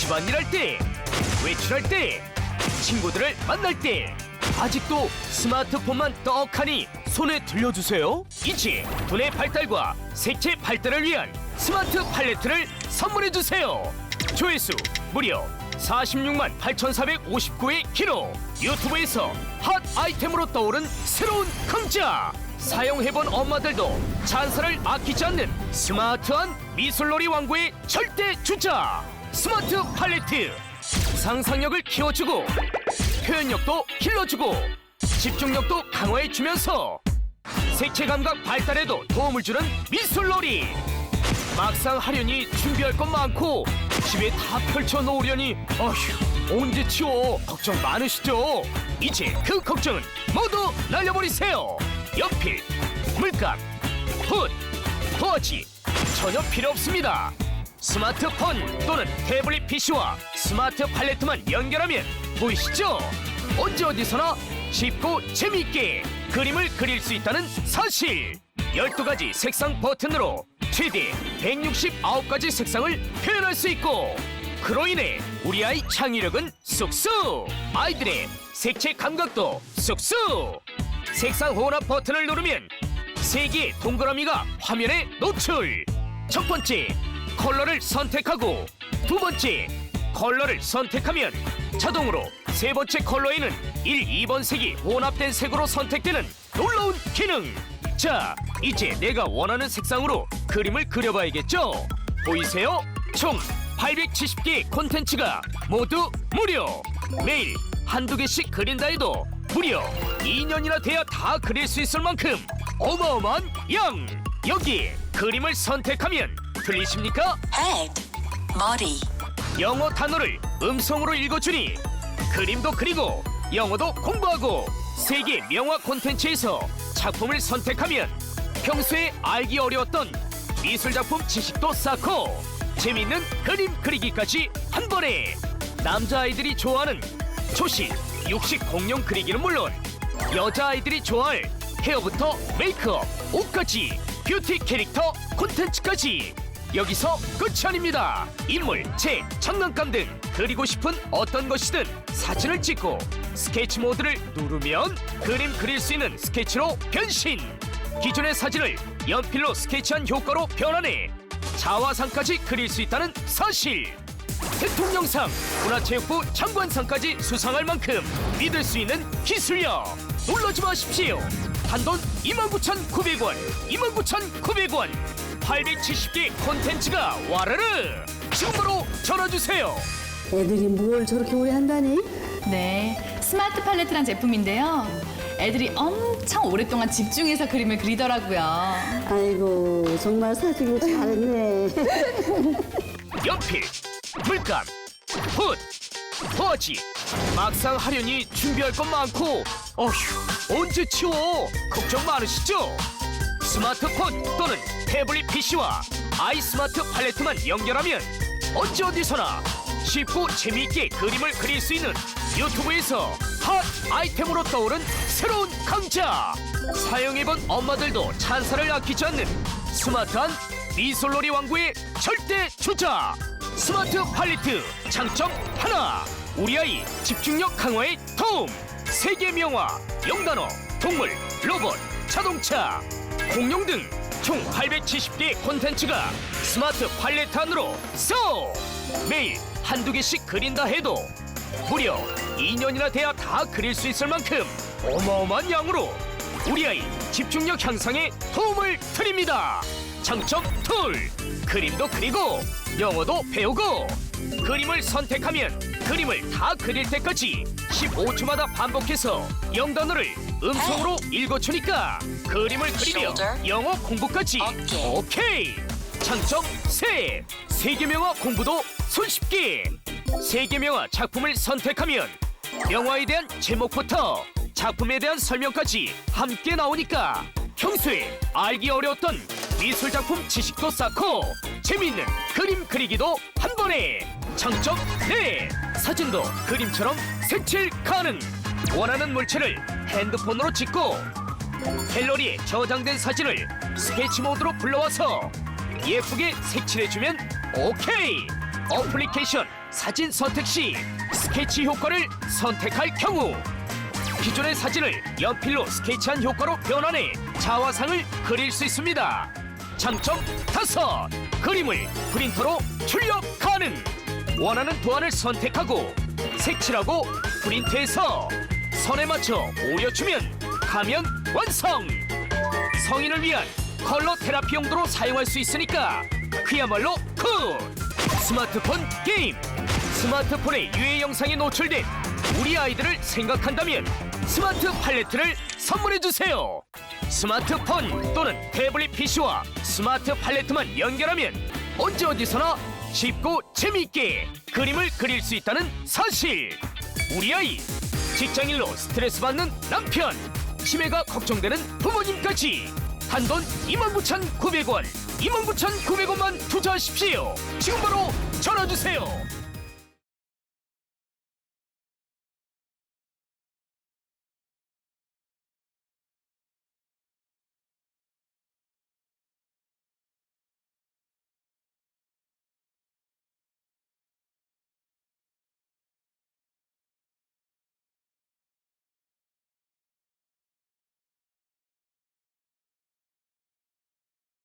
집안일 할 때, 외출할 때, 친구들을 만날 때 아직도 스마트폰만 떡하니 손에 들려주세요. 이제 두뇌 발달과 색채 발달을 위한 스마트 팔레트를 선물해 주세요. 조회수 무려 46만 8,459의 기록. 유튜브에서 핫 아이템으로 떠오른 새로운 강자. 사용해본 엄마들도 찬사를 아끼지 않는 스마트한 미술놀이 왕국의 절대 주자. 스마트 팔레트. 상상력을 키워주고 표현력도 길러주고 집중력도 강화해주면서 색채 감각 발달에도 도움을 주는 미술놀이. 막상 하려니 준비할 것 많고 집에 다 펼쳐놓으려니 어휴 언제 치워? 걱정 많으시죠? 이제 그 걱정은 모두 날려버리세요. 연필 물감 붓 도화지 전혀 필요 없습니다 스마트폰 또는 태블릿 PC와 스마트 팔레트만 연결하면 보이시죠? 언제 어디서나 쉽고 재미있게 그림을 그릴 수 있다는 사실. 12가지 색상 버튼으로 최대 169가지 색상을 표현할 수 있고 그로 인해 우리 아이 창의력은 쑥쑥 아이들의 색채 감각도 쑥쑥. 색상 혼합 버튼을 누르면 세 개의 동그라미가 화면에 노출. 첫 번째 컬러를 선택하고 두 번째 컬러를 선택하면 자동으로 세 번째 컬러에는 1, 2번 색이 혼합된 색으로 선택되는 놀라운 기능. 자 이제 내가 원하는 색상으로 그림을 그려봐야겠죠? 보이세요? 총 870개의 콘텐츠가 모두 무료. 매일 한두 개씩 그린다 해도 무려 2년이나 돼야 다 그릴 수 있을 만큼 어마어마한 양! 여기 그림을 선택하면 들리십니까? head, body, 영어 단어를 음성으로 읽어주니 그림도 그리고 영어도 공부하고 세계 명화 콘텐츠에서 작품을 선택하면 평소에 알기 어려웠던 미술 작품 지식도 쌓고 재밌는 그림 그리기까지 한 번에 남자아이들이 좋아하는 초식, 육식 공룡 그리기는 물론 여자아이들이 좋아할 헤어부터 메이크업, 옷까지 뷰티 캐릭터 콘텐츠까지 여기서 끝이 아닙니다. 인물, 책, 장난감 등 그리고 싶은 어떤 것이든 사진을 찍고 스케치 모드를 누르면 그림 그릴 수 있는 스케치로 변신. 기존의 사진을 연필로 스케치한 효과로 변환해 자화상까지 그릴 수 있다는 사실. 대통령상, 문화체육부 장관상까지 수상할 만큼 믿을 수 있는 기술력. 놀라지 마십시오. 단돈 29,900원, 29,900원. 870개 콘텐츠가 와르르. 지금 바로 전화주세요. 애들이 뭘 저렇게 오래 한다니? 네, 스마트 팔레트란 제품인데요. 애들이 엄청 오랫동안 집중해서 그림을 그리더라고요. 아이고 정말 사주길 잘했네. 연필, 물감, 붓, 도화지. 막상 하려니 준비할 것 많고 어휴 언제 치워 걱정 많으시죠? 스마트폰 또는 태블릿 PC와 아이스마트 팔레트만 연결하면 언제 어디서나 쉽고 재미있게 그림을 그릴 수 있는 유튜브에서 핫 아이템으로 떠오른 새로운 강자 사용해본 엄마들도 찬사를 아끼지 않는 스마트한 미술놀이 왕국의 절대 주자 스마트 팔레트 장점 하나. 우리 아이 집중력 강화에 도움. 세계 명화 영단어 동물 로봇 자동차 공룡 등 총 870개 콘텐츠가 스마트 팔레트 안으로 쏙 매일 한두 개씩 그린다 해도 무려 2년이나 돼야 다 그릴 수 있을 만큼 어마어마한 양으로 우리 아이 집중력 향상에 도움을 드립니다. 장점 툴 그림도 그리고 영어도 배우고 그림을 선택하면 그림을 다 그릴 때까지 15초마다 반복해서 영단어를 음성으로 읽어주니까 그림을 그리며 영어 공부까지. 오케이. 장점 셋 세계명화 공부도 손쉽게. 세계명화 작품을 선택하면 영화에 대한 제목부터 작품에 대한 설명까지 함께 나오니까 평소에 알기 어려웠던 미술 작품 지식도 쌓고 재미있는 그림 그리기도 한 번에. 장점 네. 사진도 그림처럼 색칠 가능 원하는 물체를 핸드폰으로 찍고 갤러리에 저장된 사진을 스케치 모드로 불러와서 예쁘게 색칠해주면 오케이 어플리케이션 사진 선택 시 스케치 효과를 선택할 경우 기존의 사진을 연필로 스케치한 효과로 변환해 자화상을 그릴 수 있습니다. 장점 다섯 그림을 프린터로 출력 가능. 원하는 도안을 선택하고 색칠하고 프린트해서 선에 맞춰 오려주면 가면 완성. 성인을 위한 컬러 테라피 용도로 사용할 수 있으니까 그야말로 굿! 스마트폰 게임! 스마트폰의 유해 영상에 노출된 우리 아이들을 생각한다면 스마트 팔레트를 선물해주세요! 스마트폰 또는 태블릿 PC와 스마트 팔레트만 연결하면 언제 어디서나 쉽고 재미있게 그림을 그릴 수 있다는 사실! 우리 아이 직장일로 스트레스 받는 남편. 치매가 걱정되는 부모님까지. 한돈 29,900원. 29,900원만 투자하십시오. 지금 바로 전화주세요